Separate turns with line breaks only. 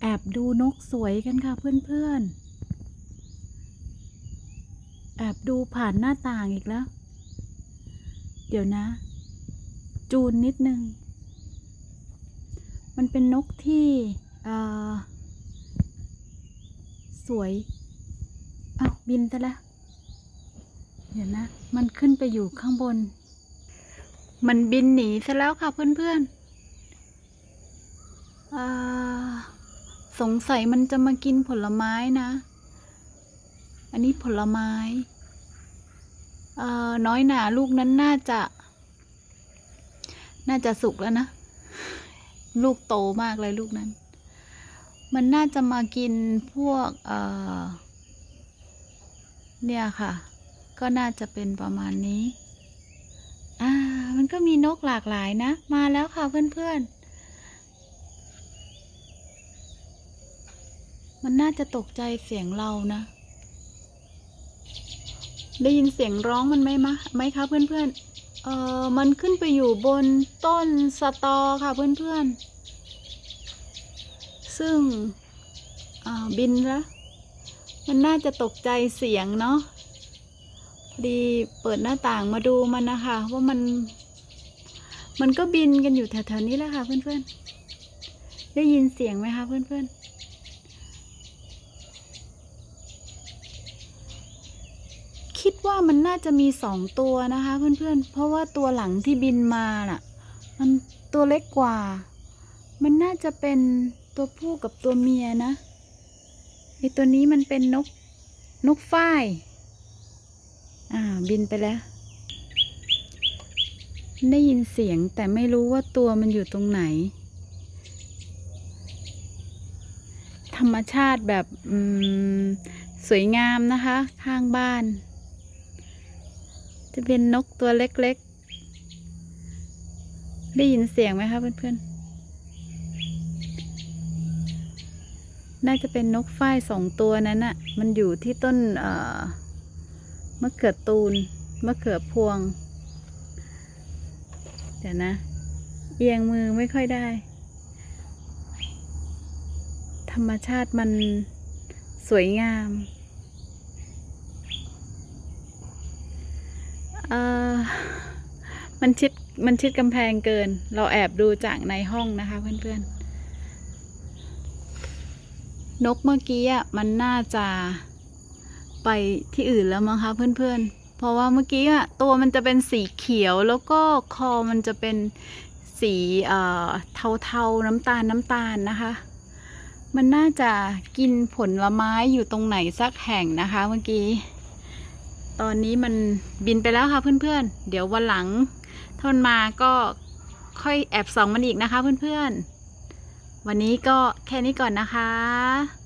แอบดูนกสวยกันค่ะเพื่อนๆ แอบดูผ่านหน้าต่างอีกแล้ว เดี๋ยวนะ จูนนิดนึง มันเป็นนกที่สวยอ้าวบินซะแล้ว เดี๋ยวนะ มันขึ้นไปอยู่ข้างบน มันบินหนีซะแล้วค่ะเพื่อนๆอ่า สงสัยมันจะมากินผลไม้นะ อันนี้ผลไม้ เอ่อ น้อยหนาลูกนั้นน่าจะ น่าจะสุกแล้วนะ ลูกโตมากเลยลูกนั้น มันน่าจะมากินพวก เอ่อ เนี่ยค่ะ ก็น่าจะเป็นประมาณนี้ อ่า มันก็มีนกหลากหลายนะ มาแล้วค่ะเพื่อนๆ มันน่าจะตกใจเสียงเรานะ ได้ยินเสียงร้องมันไหมมะไหมคะเพื่อนๆ เอ่อ มันขึ้นไปอยู่บนต้นสตอค่ะเพื่อนๆ ซึ่งอ่าบินล้วมันน่าจะตกใจเสียงเนาะพอดีเปิดหน้าต่างมาดูมันนะคะว่ามัน มันก็บินกันอยู่แถวๆนี้แหละค่ะเพื่อนๆ ได้ยินเสียงไหมคะเพื่อนๆ คิดว่ามันน่าจะมีสองตัวนะคะเพื่อนๆ เพราะว่าตัวหลังที่บินมาน่ะ มันตัวเล็กกว่า มันน่าจะเป็นตัวผู้กับตัวเมียนะไอตัวนี้มันเป็นนกนกฝ้าย อ่า บินไปแล้ว ได้ยินเสียงแต่ไม่รู้ว่าตัวมันอยู่ตรงไหน ธรรมชาติแบบสวยงามนะคะ ข้างบ้าน จะเป็นนกตัวเล็กๆ ได้ยินเสียงไหมคะเพื่อนๆ น่าจะเป็นนกฝ้ายสองตัวนั้นอะมันอยู่ที่ต้นเอ่อมะเขือตูนมะเขือพวง เดี๋ยวนะ เอียงมือไม่ค่อยได้ ธรรมชาติมันสวยงาม เอ่อ มันชิดมันชิดกำแพงเกิน เราแอบดูจากในห้องนะคะเพื่อนๆ นกเมื่อกี้อะมันน่าจะไปที่อื่นแล้วมั้งคะเพื่อนๆ เพราะว่าเมื่อกี้อะตัวมันจะเป็นสีเขียวแล้วก็คอมันจะเป็นสีเอ่อเทาๆน้ำตาลน้ำตาลนะคะ มันน่าจะกินผลไม้อยู่ตรงไหนสักแห่งนะคะเมื่อกี้ ตอนนี้มันบินไปแล้วค่ะเพื่อนๆ เดี๋ยววันหลังถ้ามันมาก็ค่อยแอบส่องมันอีกนะคะเพื่อนๆ วันนี้ก็แค่นี้ก่อนนะคะ